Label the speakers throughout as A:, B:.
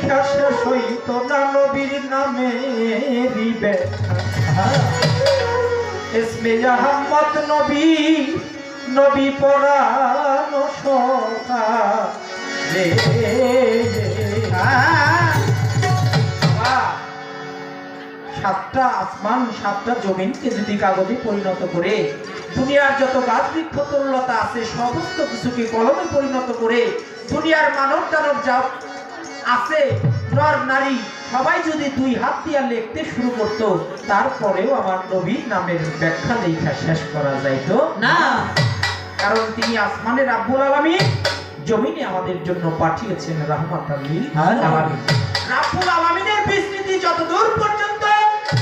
A: দেখা শেষ হইত না নবীর নামে আহম্মদ নবী নবী পরাণ সাতটা আসমান, সাতটা জমিনকে যদি কাগজে পরিণত করে, দুনিয়ার যত গাছ বৃক্ষ তরুলতা আছে, সমস্ত কিছুকে কলমে পরিণত করে, দুনিয়ার মানব দানব যা আছে নর নারী। সবাই যদি দুই হাত দিয়া লিখতে শুরু করতো তারপরেও আমার নবীর নামের ব্যাখ্যা লেখা শেষ করা যাইতো
B: না।
A: কারণ তিনি আসমানের আব্বুল আলামিন জমিনে আমাদের জন্য পাঠিয়েছেন রহমত আলীল
B: হ্যাঁ।
A: রাব্বুল আলামিনের বিস্তৃতি যত দূর পর্যন্ত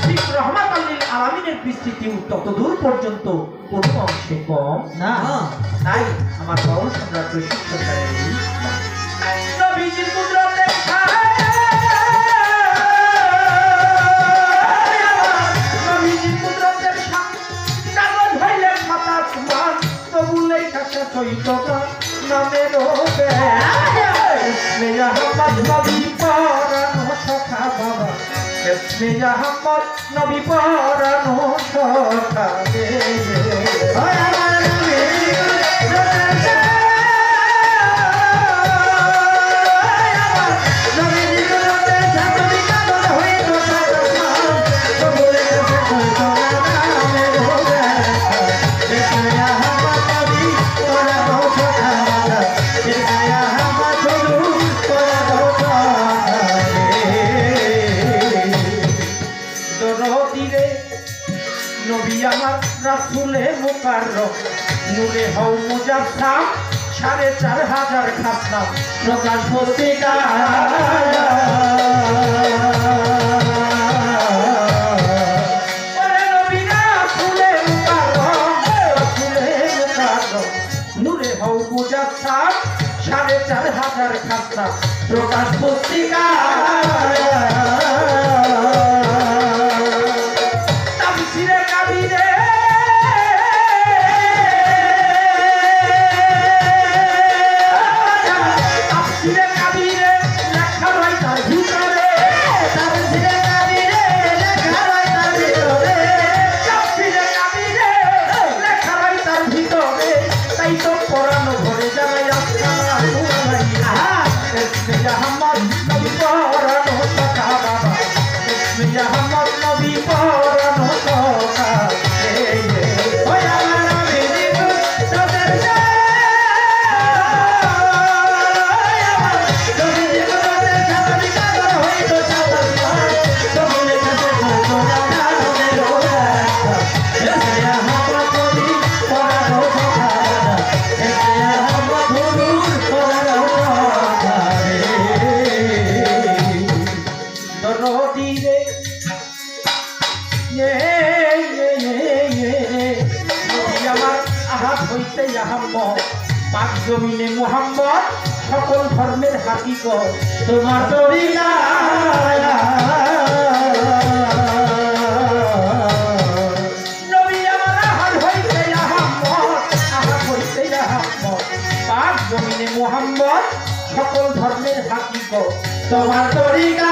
A: ঠিক রহমত আলীল আলামিনের বিস্তৃতিও তত দূর পর্যন্ত কোনো অংশে কম
B: না।
A: তাই আমার বড় সম্রাট এই নবীজির কুদরতে নবীজির কুদরতের সামনে কাগজ রাসুলে মুকাররম। নূরে হও মুজাফফার সাড়ে চার হাজার খাসনা প্রকাশ পত্রিকা সাড়ে চার হাজার খাসনা প্রকাশ পত্রিকা ইসমে পাক জমিনে মুহাম্মদ, সকল ধর্মের তোমার আহাত হইতে আহাম্মদ পাক জমিনে মুহাম্মদ, সকল ধর্মের হাকিকত। তোমার তরিকা